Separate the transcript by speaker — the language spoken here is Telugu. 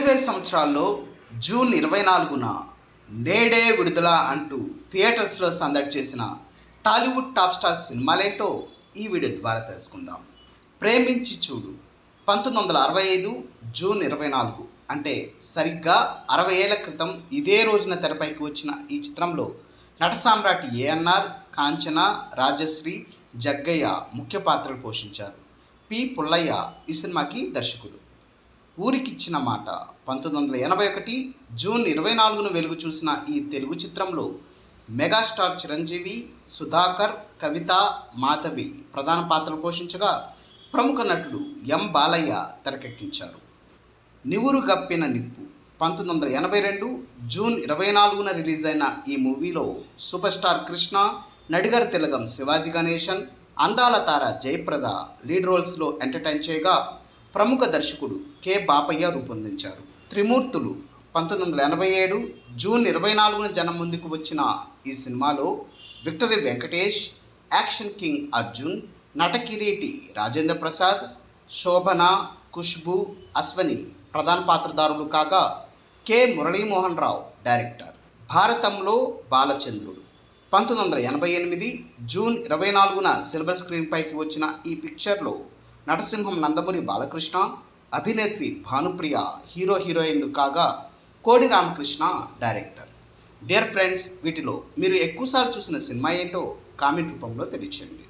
Speaker 1: వేర్వేరు సంవత్సరాల్లో జూన్ ఇరవై నాలుగున నేడే విడుదల అంటూ థియేటర్స్లో సందడి చేసిన టాలీవుడ్ టాప్ స్టార్ సినిమాలేంటో ఈ వీడియో ద్వారా తెలుసుకుందాం. ప్రేమించి చూడు. పంతొమ్మిది వందల అరవై ఐదు జూన్ ఇరవై నాలుగు అంటే సరిగ్గా అరవై ఏళ్ళ క్రితం ఇదే రోజున తెరపైకి వచ్చిన ఈ చిత్రంలో నట సామ్రాట్ ఏఎన్ఆర్ కాంచన రాజశ్రీ జగ్గయ్య ముఖ్య పాత్రలు పోషించారు. పి పుల్లయ్య ఈ సినిమాకి దర్శకుడు. ఊరికిచ్చిన మాట. పంతొమ్మిది వందల ఎనభై ఒకటి జూన్ ఇరవై నాలుగున వెలుగు చూసిన ఈ తెలుగు చిత్రంలో మెగాస్టార్ చిరంజీవి సుధాకర్ కవిత మాధవి ప్రధాన పాత్రలు పోషించగా ప్రముఖ నటుడు ఎం బాలయ్య తెరకెక్కించారు. నివురు గప్పిన నిప్పు. పంతొమ్మిది వందల ఎనభై రెండు జూన్ ఇరవై నాలుగున రిలీజ్ అయిన ఈ మూవీలో సూపర్ స్టార్ కృష్ణ నడిగర్ తిలగం శివాజీ గణేశన్ అందాల తార జయప్రద లీడ్ రోల్స్లో ఎంటర్టైన్ చేయగా ప్రముఖ దర్శకుడు కె. బాపయ్య రూపొందించారు. త్రిమూర్తులు పంతొమ్మిది వందల ఎనభై ఏడు జూన్ ఇరవై నాలుగున జనం ముందుకు వచ్చిన ఈ సినిమాలో victory Venkatesh action king Arjun నటకిరీటి Rajendra Prasad Shobana Khushbu Ashwini ప్రధాన పాత్రదారులు కాగా కె. మురళీమోహన్ రావు డైరెక్టర్ భారతంలో బాలచంద్రుడు. పంతొమ్మిది వందల ఎనభై ఎనిమిది జూన్ ఇరవై నాలుగున సిల్వర్ స్క్రీన్ పైకి వచ్చిన ఈ పిక్చర్లో నటసింహం నందమూరి బాలకృష్ణ అభినేత్రి భానుప్రియ హీరో హీరోయిన్లు కాగా కోడి రామకృష్ణ డైరెక్టర్. డియర్ ఫ్రెండ్స్ వీటిలో మీరు ఎక్కువసార్లు చూసిన సినిమా ఏంటో కామెంట్ రూపంలో తెలియచేయండి.